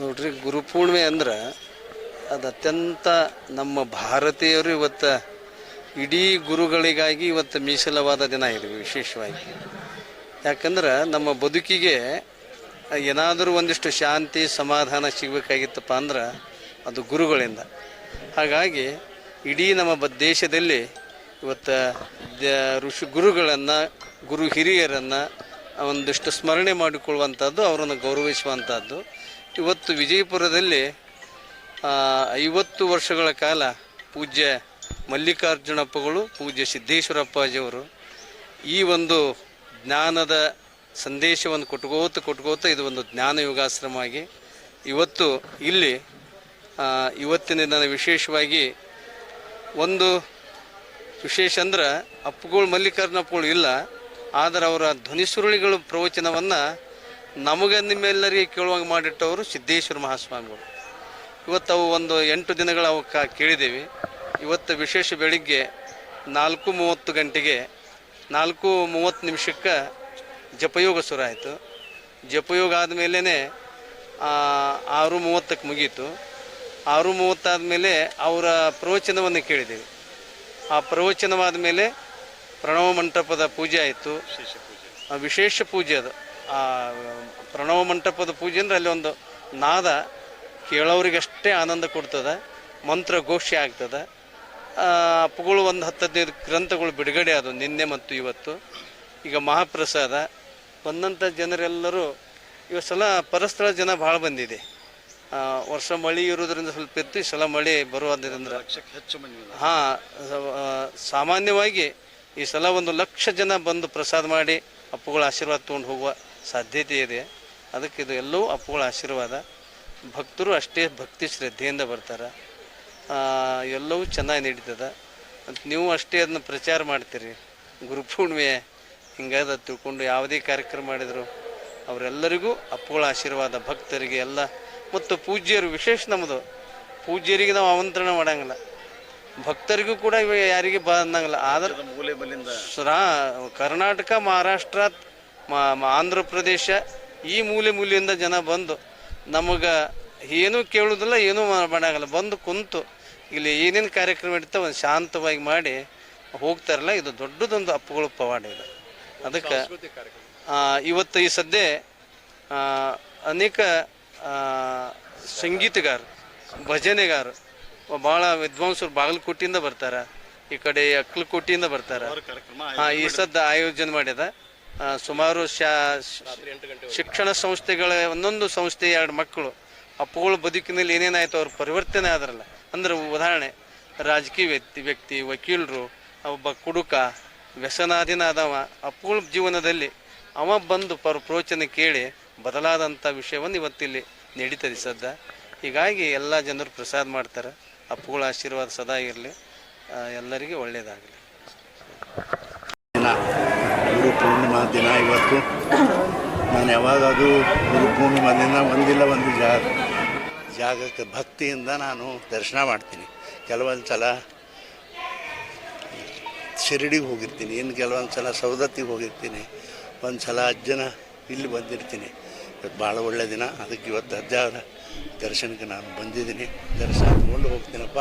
ನೋಡ್ರಿ, ಗುರುಪೂರ್ಣಿಮೆ ಅಂದ್ರೆ ಅದು ಅತ್ಯಂತ ನಮ್ಮ ಭಾರತೀಯರು ಇವತ್ತು ಇಡೀ ಗುರುಗಳಿಗಾಗಿ ಇವತ್ತು ಮೀಸಲವಾದ ದಿನ ಇದು ವಿಶೇಷವಾಗಿ. ಯಾಕಂದ್ರೆ ನಮ್ಮ ಬದುಕಿಗೆ ಏನಾದರೂ ಒಂದಿಷ್ಟು ಶಾಂತಿ, ಸಮಾಧಾನ ಸಿಗಬೇಕಾಗಿತ್ತಪ್ಪ ಅಂದ್ರೆ ಅದು ಗುರುಗಳಿಂದ. ಹಾಗಾಗಿ ಇಡೀ ನಮ್ಮ ದೇಶದಲ್ಲಿ ಇವತ್ತು ಋಷಿ ಗುರುಗಳನ್ನು, ಗುರು ಹಿರಿಯರನ್ನು ಒಂದಿಷ್ಟು ಸ್ಮರಣೆ ಮಾಡಿಕೊಳ್ಳುವಂಥದ್ದು ಅವರನ್ನು ಗೌರವಿಸುವಂಥದ್ದು ಇವತ್ತು ವಿಜಯಪುರದಲ್ಲಿ ಐವತ್ತು ವರ್ಷಗಳ ಕಾಲ ಪೂಜ್ಯ ಮಲ್ಲಿಕಾರ್ಜುನಪ್ಪಗಳು, ಪೂಜ್ಯ ಸಿದ್ದೇಶ್ವರಪ್ಪಾಜಿಯವರು ಈ ಒಂದು ಜ್ಞಾನದ ಸಂದೇಶವನ್ನು ಕೊಟ್ಕೋತ ಕೊಟ್ಕೋತ ಇದು ಒಂದು ಜ್ಞಾನ ಯೋಗಾಶ್ರಮ ಆಗಿ ಇವತ್ತು ಇಲ್ಲಿ ಇವತ್ತಿನ ದಿನ ವಿಶೇಷವಾಗಿ ಒಂದು ವಿಶೇಷ ಅಂದ್ರೆ ಅಪ್ಪುಗಳು ಮಲ್ಲಿಕಾರ್ಜುನಪ್ಪಗಳು ಇಲ್ಲ, ಆದರೆ ಅವರ ಧ್ವನಿ ಸುರುಳಿಗಳು ಪ್ರವಚನವನ್ನು ನಮಗೆ ನಿಮ್ಮೆಲ್ಲರಿಗೆ ಕೇಳುವಂಗೆ ಮಾಡಿಟ್ಟವರು ಸಿದ್ದೇಶ್ವರ ಮಹಾಸ್ವಾಮಿಗಳು. ಇವತ್ತು ಅವು ಒಂದು ಎಂಟು ದಿನಗಳ ಅವಕ್ಕೆ ಕೇಳಿದ್ದೀವಿ ಇವತ್ತು ವಿಶೇಷ ಬೆಳಿಗ್ಗೆ ನಾಲ್ಕು ಮೂವತ್ತು ಗಂಟೆಗೆ ನಾಲ್ಕು ಮೂವತ್ತು ನಿಮಿಷಕ್ಕೆ ಜಪಯೋಗ ಶುರು ಆಯಿತು. ಜಪಯೋಗ ಆದಮೇಲೆ ಆರು ಮೂವತ್ತಕ್ಕೆ ಮುಗೀತು. ಆರು ಮೂವತ್ತಾದಮೇಲೆ ಅವರ ಪ್ರವಚನವನ್ನು ಕೇಳಿದ್ದೀವಿ ಆ ಪ್ರವಚನವಾದ ಮೇಲೆ ಪ್ರಣವ ಮಂಟಪದ ಪೂಜೆ ಆಯಿತು. ವಿಶೇಷ ಪೂಜೆ ಅದು. ಆ ಪ್ರಣವ ಮಂಟಪದ ಪೂಜೆ ಅಂದರೆ ಅಲ್ಲಿ ಒಂದು ನಾದ ಕೇಳೋರಿಗಷ್ಟೇ ಆನಂದ ಕೊಡ್ತದೆ ಮಂತ್ರ ಘೋಷಿ ಆಗ್ತದೆ. ಅಪ್ಪುಗಳು ಒಂದು ಹತ್ತು ಹದಿನೈದು ಗ್ರಂಥಗಳು ಬಿಡುಗಡೆ ಆದವು ನಿನ್ನೆ ಮತ್ತು ಇವತ್ತು. ಈಗ ಮಹಾಪ್ರಸಾದ ಬಂದಂಥ ಜನರೆಲ್ಲರೂ ಇವತ್ತು ಸಲ ಪರಸ್ಥಳ ಜನ ಭಾಳ ಬಂದಿದೆ. ವರ್ಷ ಮಳೆ ಇರೋದ್ರಿಂದ ಸ್ವಲ್ಪ ಇತ್ತು ಈ ಸಲ ಮಳೆ ಬರುವುದರಿಂದ. ಹಾಂ ಸಾಮಾನ್ಯವಾಗಿ ಈ ಸಲ ಒಂದು ಲಕ್ಷ ಜನ ಬಂದು ಪ್ರಸಾದ ಮಾಡಿ ಅಪ್ಪುಗಳ ಆಶೀರ್ವಾದ ತೊಗೊಂಡು ಹೋಗುವ ಸಾಧ್ಯತೆ ಇದೆ. ಅದಕ್ಕೆ ಇದು ಎಲ್ಲವೂ ಅಪ್ಪುಗಳ ಆಶೀರ್ವಾದ. ಭಕ್ತರು ಅಷ್ಟೇ ಭಕ್ತಿ ಶ್ರದ್ಧೆಯಿಂದ ಬರ್ತಾರೆ. ಎಲ್ಲವೂ ಚೆನ್ನಾಗಿ ನಡೀತದೆ. ಮತ್ತು ನೀವು ಅಷ್ಟೇ ಅದನ್ನ ಪ್ರಚಾರ ಮಾಡ್ತೀರಿ. ಗುರುಪೂರ್ಣಿಮೆ ಹಿಂಗಾದ ತಿಳ್ಕೊಂಡು ಯಾವುದೇ ಕಾರ್ಯಕ್ರಮ ಮಾಡಿದರು ಅವರೆಲ್ಲರಿಗೂ ಅಪ್ಪುಗಳ ಆಶೀರ್ವಾದ ಭಕ್ತರಿಗೆ ಎಲ್ಲ. ಮತ್ತು ಪೂಜ್ಯರು ವಿಶೇಷ ನಮ್ಮದು ಪೂಜ್ಯರಿಗೆ ನಾವು ಆಮಂತ್ರಣ ಮಾಡಂಗಿಲ್ಲ. ಭಕ್ತರಿಗೂ ಕೂಡ ಇವ ಯಾರಿಗೆ ಬಂದಂಗಿಲ್ಲ ಆದ್ರೆ ಮೂಲೆ ಕರ್ನಾಟಕ ಮಹಾರಾಷ್ಟ್ರ ಆಂಧ್ರ ಪ್ರದೇಶ ಈ ಮೂಲೆ ಮೂಲೆಯಿಂದ ಜನ ಬಂದು ನಮಗೆ ಏನೂ ಕೇಳೋದಿಲ್ಲ ಏನೂ ಮಾಡಂಗಿಲ್ಲ. ಬಂದು ಕುಂತು ಇಲ್ಲಿ ಏನೇನು ಕಾರ್ಯಕ್ರಮ ಇಡ್ತಾ ಒಂದು ಶಾಂತವಾಗಿ ಮಾಡಿ ಹೋಗ್ತಾರಲ್ಲ ಇದು ದೊಡ್ಡದೊಂದು ಅಪ್ಪುಗಳು ಪವಾಡ ಇದೆ. ಅದಕ್ಕೆ ಆ, ಇವತ್ತು ಈ ಸದ್ಯ ಅನೇಕ ಸಂಗೀತಗಾರರು ಸಂಗೀತಗಾರ ಭಜನೆಗಾರ ಭಾಳ ವಿದ್ವಾಂಸರು ಬಾಗಲಕೋಟೆಯಿಂದ ಬರ್ತಾರೆ ಈ ಕಡೆ ಅಕ್ಕಲಕೋಟೆಯಿಂದ ಬರ್ತಾರೆ. ಹಾಂ ಈ ಸದ್ದು ಆಯೋಜನೆ ಮಾಡ್ಯದ ಸುಮಾರು ಶಾ ಶಿಕ್ಷಣ ಸಂಸ್ಥೆಗಳ ಒಂದೊಂದು ಸಂಸ್ಥೆ ಎರಡು ಮಕ್ಕಳು. ಅಪ್ಪುಗಳ ಬದುಕಿನಲ್ಲಿ ಏನೇನಾಯ್ತು, ಅವ್ರ ಪರಿವರ್ತನೆ ಆದ್ರಲ್ಲ. ಅಂದ್ರೆ ಉದಾಹರಣೆ, ರಾಜಕೀಯ ವ್ಯಕ್ತಿ ವ್ಯಕ್ತಿ, ವಕೀಲರು, ಒಬ್ಬ ಕುಡುಕ, ವ್ಯಸನಾಧೀನ ಆದವ, ಅಪ್ಪುಗಳ ಜೀವನದಲ್ಲಿ ಅವ ಬಂದು ಪರ ಪ್ರವಚನ ಕೇಳಿ ಬದಲಾದಂಥ ವಿಷಯವನ್ನು ಇವತ್ತಿಲ್ಲಿ ನಡೀತದೆ ಸದ್ದ ಹೀಗಾಗಿ ಎಲ್ಲ ಜನರು ಪ್ರಸಾದ ಮಾಡ್ತಾರೆ. ಅಪ್ಪುಗಳ ಆಶೀರ್ವಾದ ಸದಾ ಇರಲಿ. ಎಲ್ಲರಿಗೆ ಒಳ್ಳೆಯದಾಗಲಿ ಪೂರ್ಣಿಮಾ ದಿನ ಇವತ್ತು. ನಾನು ಯಾವಾಗಾದರೂ ಗುರು ಪೂರ್ಣಿಮಾ ದಿನ ಒಂದಿಲ್ಲ, ಒಂದು ಜಾಗ ಜಾಗಕ್ಕೆ ಭಕ್ತಿಯಿಂದ ನಾನು ದರ್ಶನ ಮಾಡ್ತೀನಿ. ಕೆಲವೊಂದು ಸಲ ಶಿರಡಿಗೆ ಹೋಗಿರ್ತೀನಿ, ಇನ್ನು ಕೆಲವೊಂದು ಸಲ ಸೌದತ್ತಿಗೆ ಹೋಗಿರ್ತೀನಿ. ಒಂದು ಸಲ ಅಜ್ಜನ ಇಲ್ಲಿ ಬಂದಿರ್ತೀನಿ. ಇವತ್ತು ಭಾಳ ಒಳ್ಳೆಯ ದಿನ. ಅದಕ್ಕೆ ಇವತ್ತು ಅಜ್ಜನ ದರ್ಶನಕ್ಕೆ ನಾನು ಬಂದಿದ್ದೀನಿ. ದರ್ಶನ ತಗೊಂಡು ಹೋಗ್ತೀನಪ್ಪ.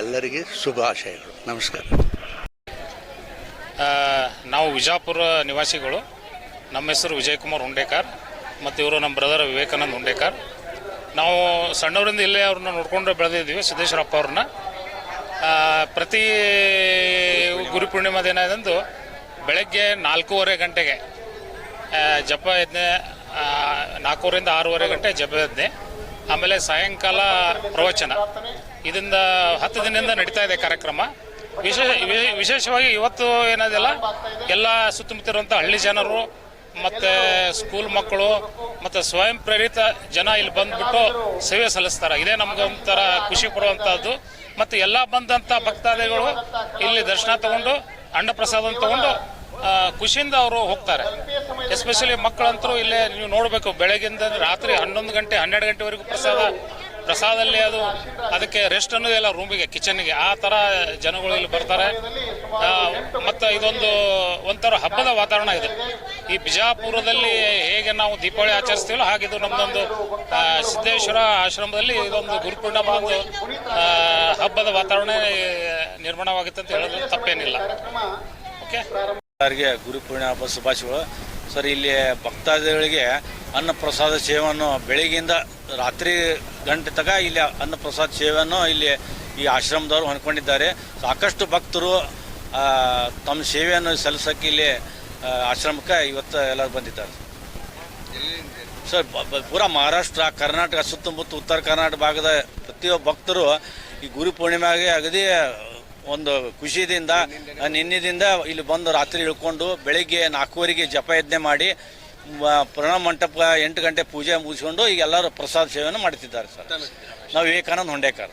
ಎಲ್ಲರಿಗೆ ಶುಭಾಶಯಗಳು. ನಮಸ್ಕಾರ. ನಾವು ವಿಜಾಪುರ ನಿವಾಸಿಗಳು. ನಮ್ಮ ಹೆಸರು ವಿಜಯಕುಮಾರ್ ಉಂಡೇಕರ್ ಮತ್ತು ಇವರು ನಮ್ಮ ಬ್ರದರ್ ವಿವೇಕಾನಂದ್ ಉಂಡೇಕರ್ ನಾವು ಸಣ್ಣವರಿಂದ ಇಲ್ಲೇ ಅವ್ರನ್ನ ನೋಡಿಕೊಂಡು ಬೆಳೆದಿದ್ದೀವಿ, ಸಿದ್ದೇಶ್ವರಪ್ಪ ಅವ್ರನ್ನ. ಪ್ರತಿ ಗುರು ಪೂರ್ಣಿಮಾ ದಿನದಂದು ಬೆಳಗ್ಗೆ ನಾಲ್ಕೂವರೆ ಗಂಟೆಗೆ ಜಪ ಯಜ್ಞೆ ನಾಲ್ಕೂವರೆಯಿಂದ ಆರೂವರೆ ಗಂಟೆ ಜಪ ಯಜ್ಞೆ, ಆಮೇಲೆ ಸಾಯಂಕಾಲ ಪ್ರವಚನ. ಇದರಿಂದ ಹತ್ತು ದಿನದಿಂದ ನಡೀತಾ ಇದೆ ಕಾರ್ಯಕ್ರಮ. ವಿಶೇಷ ವಿಶೇಷವಾಗಿ ಇವತ್ತು ಏನದಿಲ್ಲ? ಎಲ್ಲ ಸುತ್ತಮುತ್ತಿರುವಂಥ ಹಳ್ಳಿ ಜನರು, ಮತ್ತು ಸ್ಕೂಲ್ ಮಕ್ಕಳು, ಮತ್ತು ಸ್ವಯಂ ಪ್ರೇರಿತ ಜನ ಇಲ್ಲಿ ಬಂದ್ಬಿಟ್ಟು ಸೇವೆ ಸಲ್ಲಿಸ್ತಾರೆ. ಇದೇ ನಮ್ಗೆ ಒಂಥರ ಖುಷಿ ಕೊಡುವಂಥದ್ದು ಮತ್ತು ಎಲ್ಲ ಬಂದಂಥ ಭಕ್ತಾದಿಗಳು ಇಲ್ಲಿ ದರ್ಶನ ತಗೊಂಡು ಅನ್ನಪ್ರಸಾದ ತಗೊಂಡು ಖುಷಿಯಿಂದ ಅವರು ಹೋಗ್ತಾರೆ. ಎಸ್ಪೆಷಲಿ ಮಕ್ಕಳಂತರೂ ಇಲ್ಲೇ ನೀವು ನೋಡಬೇಕು ಬೆಳಗಿಂದ ರಾತ್ರಿ ಹನ್ನೊಂದು ಗಂಟೆ, ಹನ್ನೆರಡು ಗಂಟೆವರೆಗೂ ಪ್ರಸಾದ ಪ್ರಸಾದಲ್ಲಿ ಅದು ಅದಕ್ಕೆ ರೆಸ್ಟ್ ಅನ್ನೋದಿಲ್ಲ ರೂಮಿಗೆ ಕಿಚನ್ಗೆ ಆ ಥರ ಜನಗಳು ಇಲ್ಲಿ ಬರ್ತಾರೆ. ಮತ್ತು ಇದೊಂದು ಒಂಥರ ಹಬ್ಬದ ವಾತಾವರಣ ಇದೆ. ಈ ಬಿಜಾಪುರದಲ್ಲಿ ಹೇಗೆ ನಾವು ದೀಪಾವಳಿ ಆಚರಿಸ್ತೀವೋ ಹಾಗಿದು ನಮ್ಮದೊಂದು ಸಿದ್ದೇಶ್ವರ ಆಶ್ರಮದಲ್ಲಿ ಇದೊಂದು ಗುರುಪೂರ್ಣಿಮಾ ಒಂದು ಹಬ್ಬದ ವಾತಾವರಣ ನಿರ್ಮಾಣವಾಗುತ್ತೆ ಅಂತ ಹೇಳೋದು ತಪ್ಪೇನಿಲ್ಲ. ಓಕೆ ಗುರುಪೂರ್ಣಿಮಾ ಹಬ್ಬ ಶುಭಾಶಯಗಳು. ಸರ್ ಇಲ್ಲಿ ಭಕ್ತಾದಿಗಳಿಗೆ ಅನ್ನ ಪ್ರಸಾದ ಸೇವೆಯನ್ನು ಬೆಳಗ್ಗೆಯಿಂದ ರಾತ್ರಿ ಗಂಟೆ ತನಕ ಇಲ್ಲಿ ಅನ್ನ ಪ್ರಸಾದ ಸೇವೆಯನ್ನು ಇಲ್ಲಿ ಈ ಆಶ್ರಮದವರು ಹೊಂದ್ಕೊಂಡಿದ್ದಾರೆ. ಸಾಕಷ್ಟು ಭಕ್ತರು ತಮ್ಮ ಸೇವೆಯನ್ನು ಸಲ್ಲಿಸೋಕೆ ಇಲ್ಲಿ ಆಶ್ರಮಕ್ಕೆ ಇವತ್ತು ಎಲ್ಲರೂ ಬಂದಿದ್ದಾರೆ. ಸರ್ ಪೂರಾ ಮಹಾರಾಷ್ಟ್ರ, ಕರ್ನಾಟಕ, ಸುತ್ತಮುತ್ತ ಉತ್ತರ ಕರ್ನಾಟಕ ಭಾಗದ ಪ್ರತಿಯೊಬ್ಬ ಭಕ್ತರು ಈ ಗುರು ಪೂರ್ಣಿಮೆಗೆ ಅಗದಿ ಒಂದು ಖುಷಿಯಿಂದ, ನಿನ್ನೆದಿಂದ ಇಲ್ಲಿ ಬಂದು ರಾತ್ರಿ ಇಳ್ಕೊಂಡು ಬೆಳಿಗ್ಗೆ ನಾಲ್ಕೂವರೆಗೆ ಜಪಯಜ್ಞೆ ಮಾಡಿ ಪ್ರಣವ ಮಂಟಪ ಎಂಟು ಗಂಟೆ ಪೂಜೆ ಮುಗಿಸ್ಕೊಂಡು ಈಗ ಎಲ್ಲರೂ ಪ್ರಸಾದ ಸೇವೆಯನ್ನು ಮಾಡ್ತಿದ್ದಾರೆ ಸರ್. ನಾವು ವಿವೇಕಾನಂದ ಹೊಂಡೇಕರ್.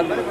ಒಂದಪ್ಪ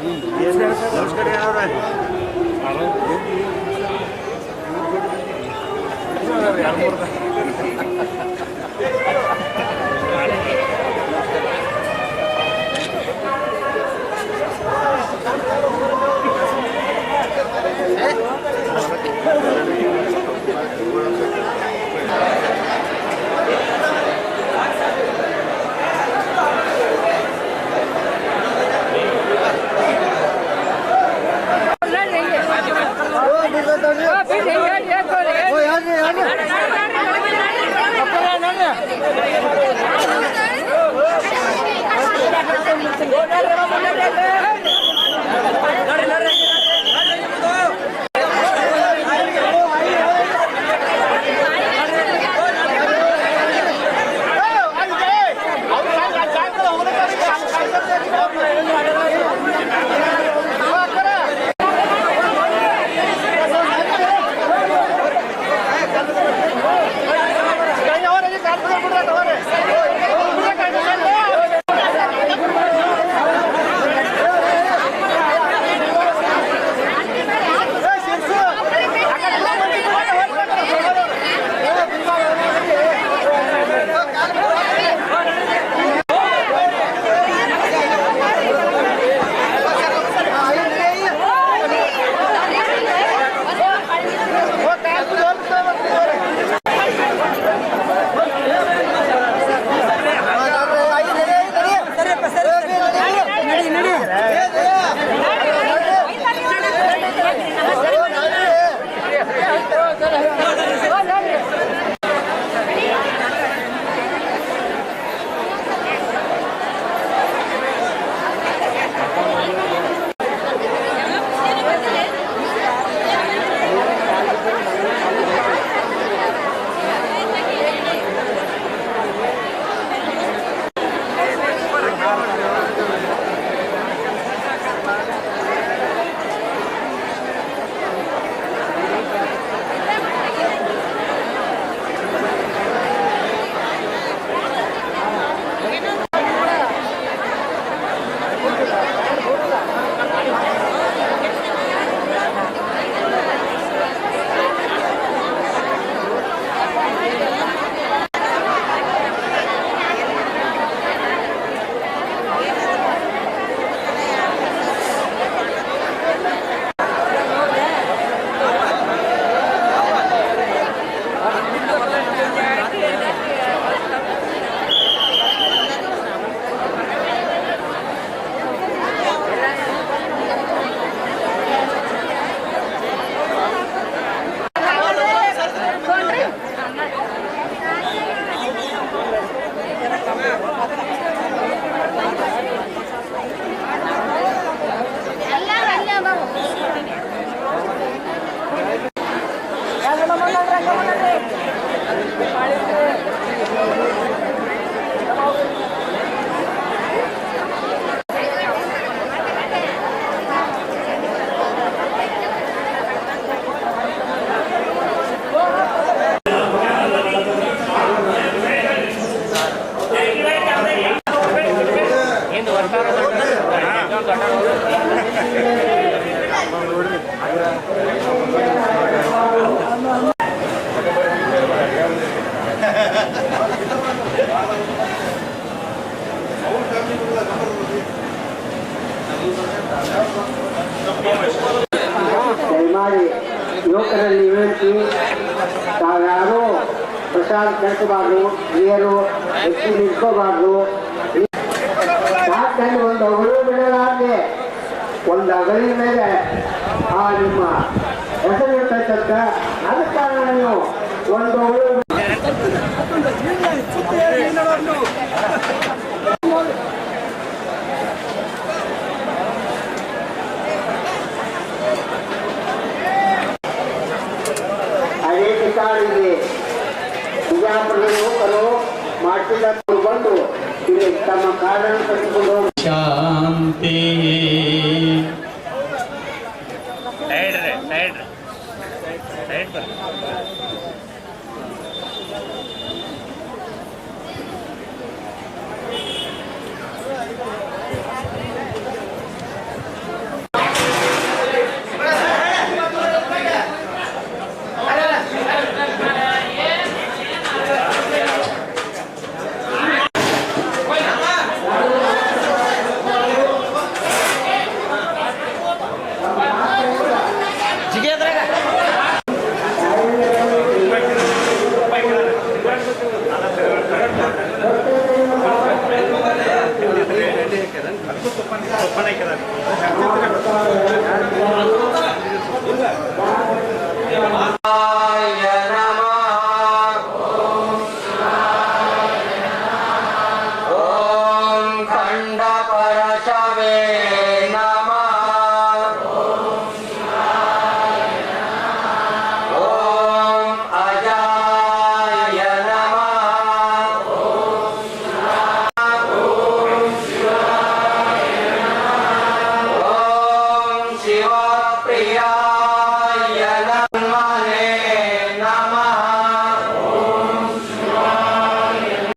ದಯಮಾಡಿ ಯುವಕರಲ್ಲಿ ವಿನಂತಿ ತಾವ್ಯಾರೂ ಪ್ರಸಾದ ಕಳಿಸಬಾರ್ದು ನೀರು ಹೆಚ್ಚು ನಿಂತ್ಕೋಬಾರ್ದು. ನಾಲ್ಕಲ್ಲಿ ಒಂದು ಅಗಳು ಬಿಡಲಾರದೆ ಒಂದು ಅಗಳಿನ ಮೇಲೆ ಆ ನಿಮ್ಮ ಹೆಸರು ಇರ್ತಕ್ಕಂಥ ನೀವು ಒಂದು ಅಗಳು Amém.